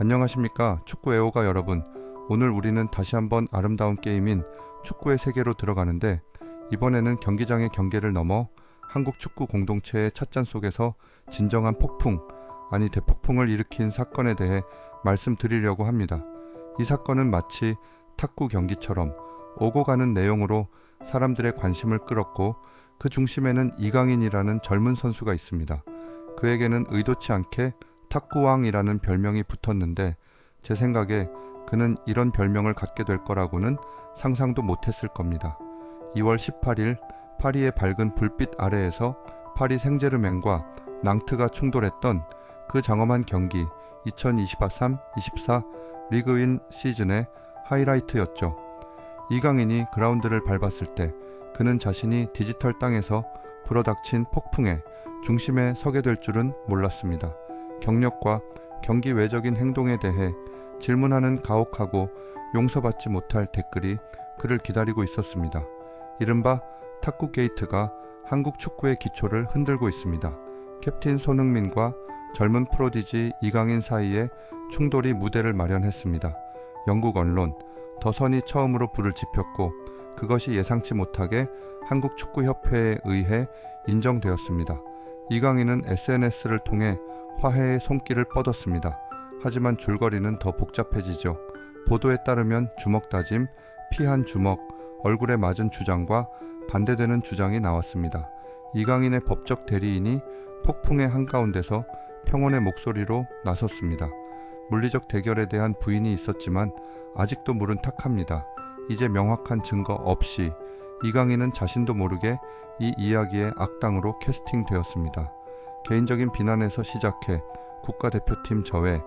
안녕하십니까 축구 애호가 여러분. 오늘 우리는 다시 한번 아름다운 게임인 축구의 세계로 들어가는데 이번에는 경기장의 경계를 넘어 한국 축구 공동체의 찻잔 속에서 진정한 폭풍, 아니 대폭풍을 일으킨 사건에 대해 말씀드리려고 합니다. 이 사건은 마치 탁구 경기처럼 오고 가는 내용으로 사람들의 관심을 끌었고 그 중심에는 이강인이라는 젊은 선수가 있습니다. 그에게는 의도치 않게 탁구왕이라는 별명이 붙었는데 제 생각에 그는 이런 별명을 갖게 될 거라고는 상상도 못했을 겁니다. 2월 18일 파리의 밝은 불빛 아래에서 파리 생제르맹과 낭트가 충돌했던 그 장엄한 경기 2023-24 리그윈 시즌의 하이라이트였죠. 이강인이 그라운드를 밟았을 때 그는 자신이 디지털 땅에서 불어닥친 폭풍의 중심에 서게 될 줄은 몰랐습니다. 경력과 경기 외적인 행동에 대해 질문하는 가혹하고 용서받지 못할 댓글이 그를 기다리고 있었습니다. 이른바 탁구 게이트가 한국 축구의 기초를 흔들고 있습니다. 캡틴 손흥민과 젊은 프로디지 이강인 사이에 충돌이 무대를 마련했습니다. 영국 언론 더선이 처음으로 불을 지폈고 그것이 예상치 못하게 한국 축구협회에 의해 인정되었습니다. 이강인은 SNS를 통해 화해의 손길을 뻗었습니다. 하지만 줄거리는 더 복잡해지죠. 보도에 따르면 주먹 다짐, 피한 주먹, 얼굴에 맞은 주장과 반대되는 주장이 나왔습니다. 이강인의 법적 대리인이 폭풍의 한가운데서 평온의 목소리로 나섰습니다. 물리적 대결에 대한 부인이 있었지만 아직도 물은 탁합니다. 이제 명확한 증거 없이 이강인은 자신도 모르게 이 이야기의 악당으로 캐스팅되었습니다. 개인적인 비난에서 시작해 국가대표팀 저해,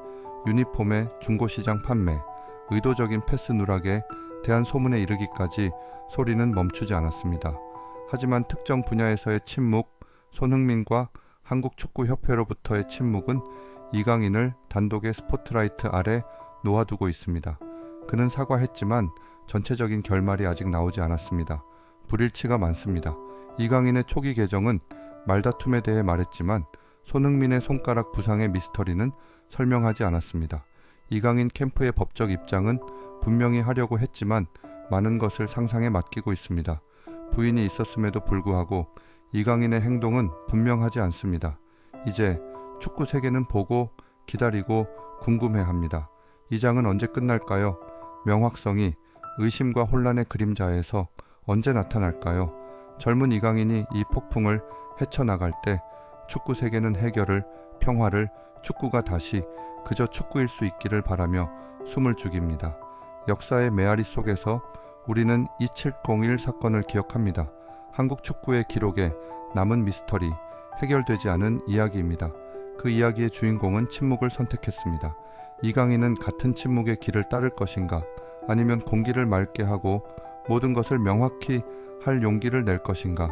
유니폼의 중고시장 판매, 의도적인 패스 누락에 대한 소문에 이르기까지 소리는 멈추지 않았습니다. 하지만 특정 분야에서의 침묵, 손흥민과 한국축구협회로부터의 침묵은 이강인을 단독의 스포트라이트 아래 놓아두고 있습니다. 그는 사과했지만 전체적인 결말이 아직 나오지 않았습니다. 불일치가 많습니다. 이강인의 초기 계정은 말다툼에 대해 말했지만 손흥민의 손가락 부상의 미스터리는 설명하지 않았습니다. 이강인 캠프의 법적 입장은 분명히 하려고 했지만 많은 것을 상상에 맡기고 있습니다. 부인이 있었음에도 불구하고 이강인의 행동은 분명하지 않습니다. 이제 축구 세계는 보고 기다리고 궁금해 합니다. 이 장은 언제 끝날까요? 명확성이 의심과 혼란의 그림자에서 언제 나타날까요? 젊은 이강인이 이 폭풍을 헤쳐나갈 때 축구 세계는 해결을, 평화를, 축구가 다시 그저 축구일 수 있기를 바라며 숨을 죽입니다. 역사의 메아리 속에서 우리는 2701 사건을 기억합니다. 한국 축구의 기록에 남은 미스터리, 해결되지 않은 이야기입니다. 그 이야기의 주인공은 침묵을 선택했습니다. 이강인은 같은 침묵의 길을 따를 것인가, 아니면 공기를 맑게 하고 모든 것을 명확히 할 용기를 낼 것인가.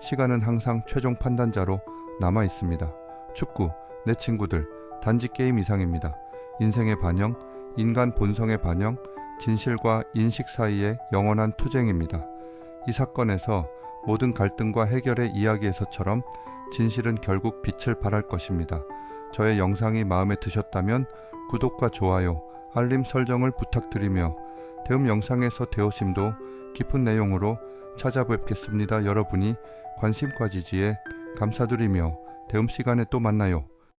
시간은 항상 최종 판단자로 남아 있습니다. 축구, 내 친구들, 단지 게임 이상입니다. 인생의 반영, 인간 본성의 반영, 진실과 인식 사이의 영원한 투쟁입니다. 이 사건에서 모든 갈등과 해결의 이야기에서처럼 진실은 결국 빛을 발할 것입니다. 저의 영상이 마음에 드셨다면 구독과 좋아요, 알림 설정을 부탁드리며 다음 영상에서 대오심도 깊은 내용으로 찾아뵙겠습니다. 여러분이 관심과 지지에 감사드리며 다음 시간에 또 만나요.